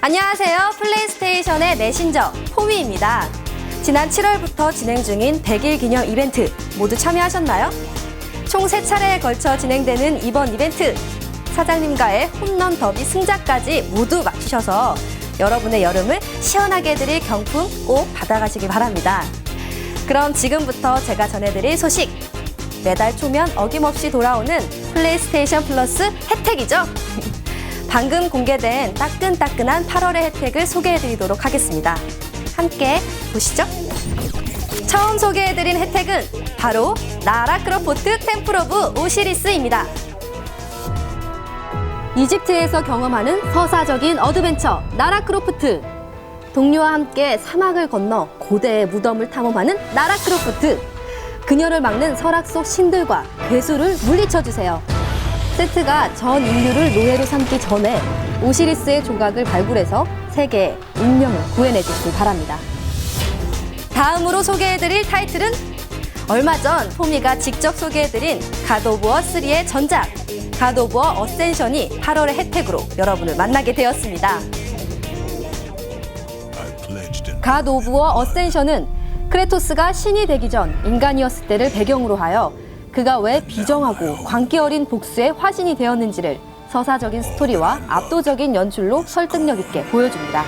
안녕하세요. 플레이스테이션의 메신저 포미입니다. 지난 7월부터 진행 중인 100일 기념 이벤트 모두 참여하셨나요? 총 3차례에 걸쳐 진행되는 이번 이벤트 사장님과의 홈런 더비 승자까지 모두 맞추셔서 여러분의 여름을 시원하게 해드릴 경품 꼭 받아가시기 바랍니다. 그럼 지금부터 제가 전해드릴 소식 매달 초면 어김없이 돌아오는 플레이스테이션 플러스 혜택이죠. 방금 공개된 따끈따끈한 8월의 혜택을 소개해드리도록 하겠습니다. 함께 보시죠. 처음 소개해드린 혜택은 바로 나라 크로포트 템플 오브 오시리스입니다. 이집트에서 경험하는 서사적인 어드벤처 나라 크로프트. 동료와 함께 사막을 건너 고대의 무덤을 탐험하는 나라 크로프트. 그녀를 막는 설악 속 신들과 괴수를 물리쳐 주세요. 세트가 전 인류를 노예로 삼기 전에 오시리스의 조각을 발굴해서 세계의 운명을 구해내 주시기 바랍니다. 다음으로 소개해드릴 타이틀은 얼마 전 포미가 직접 소개해드린 워 3의 전작 워 어센션이 8월의 혜택으로 여러분을 만나게 되었습니다. 워 어센션은 크레토스가 신이 되기 전 인간이었을 때를 배경으로 하여 그가 왜 비정하고 광기 어린 복수의 화신이 되었는지를 서사적인 스토리와 압도적인 연출로 설득력 있게 보여줍니다.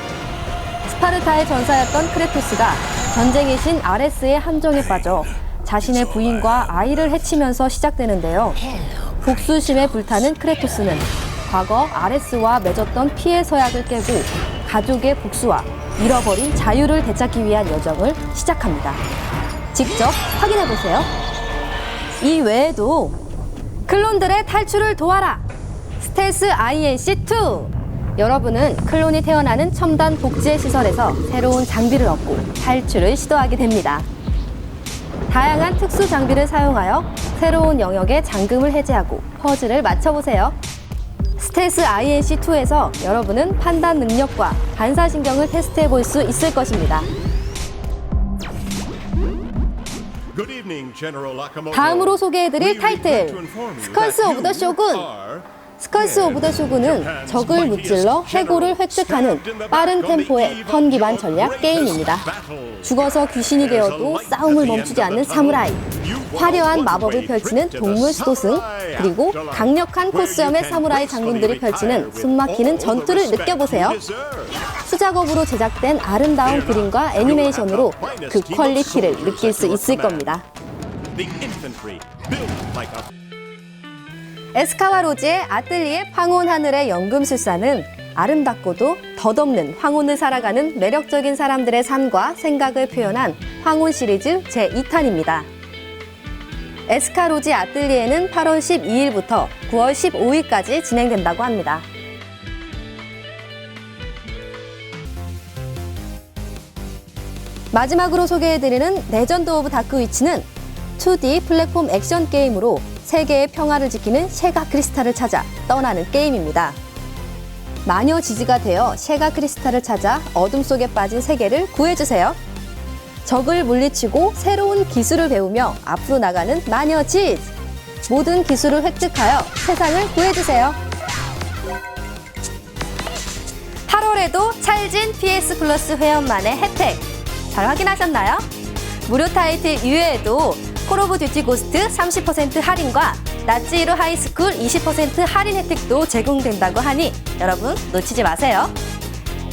스파르타의 전사였던 크레토스가 전쟁의 신 아레스의 함정에 빠져 자신의 부인과 아이를 해치면서 시작되는데요. 복수심에 불타는 크레토스는 과거 아레스와 맺었던 피해 서약을 깨고 가족의 복수와 잃어버린 자유를 되찾기 위한 여정을 시작합니다. 직접 확인해 보세요. 이 외에도 클론들의 탈출을 도와라! 스텔스 INC2! 여러분은 클론이 태어나는 첨단 복제 시설에서 새로운 장비를 얻고 탈출을 시도하게 됩니다. 다양한 특수 장비를 사용하여 새로운 영역의 잠금을 해제하고 퍼즐을 맞춰보세요. 스텔스 INC2에서 여러분은 판단 능력과 반사신경을 테스트해 볼 수 있을 것입니다. 다음으로 소개해드릴 타이틀 스컬스 오브 더 쇼군 스컬스 오브 더 쇼군은 적을 무찔러 해고를 획득하는 빠른 템포의 턴 기반 전략 게임입니다. 죽어서 귀신이 되어도 싸움을 멈추지 않는 사무라이, 화려한 마법을 펼치는 동물 수도승, 그리고 강력한 코스염의 사무라이 장군들이 펼치는 숨막히는 전투를 느껴보세요. 수작업으로 제작된 아름다운 그림과 애니메이션으로 그 퀄리티를 느낄 수 있을 겁니다. 에스카와 로지의 아뜰리에 황혼 하늘의 연금술사는 아름답고도 덧없는 황혼을 살아가는 매력적인 사람들의 삶과 생각을 표현한 황혼 시리즈 제2탄입니다. 에스카 로지 아뜰리에는 8월 12일부터 9월 15일까지 진행된다고 합니다. 마지막으로 소개해드리는 레전드 오브 다크 위치는 2D 플랫폼 액션 게임으로 세계의 평화를 지키는 셰가 크리스탈을 찾아 떠나는 게임입니다. 마녀 지지가 되어 셰가 크리스탈을 찾아 어둠 속에 빠진 세계를 구해주세요. 적을 물리치고 새로운 기술을 배우며 앞으로 나가는 마녀 지즈. 모든 기술을 획득하여 세상을 구해주세요. 8월에도 찰진 PS 플러스 회원만의 혜택 잘 확인하셨나요? 무료 타이틀 이외에도 콜 오브 듀티 고스트 30% 할인과 나치이로 하이스쿨 20% 할인 혜택도 제공된다고 하니 여러분 놓치지 마세요.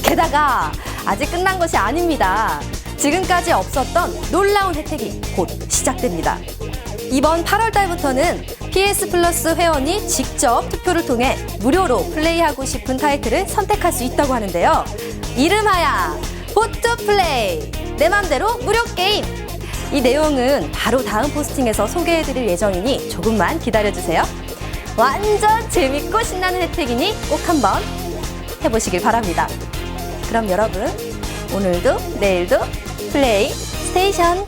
게다가 아직 끝난 것이 아닙니다. 지금까지 없었던 놀라운 혜택이 곧 시작됩니다. 이번 8월 달부터는 PS 플러스 회원이 직접 투표를 통해 무료로 플레이하고 싶은 타이틀을 선택할 수 있다고 하는데요. 이름하야 보트 플레이 내 맘대로 무료 게임 이 내용은 바로 다음 포스팅에서 소개해드릴 예정이니 조금만 기다려주세요. 완전 재밌고 신나는 혜택이니 꼭 한번 해보시길 바랍니다. 그럼 여러분 오늘도 내일도 플레이 스테이션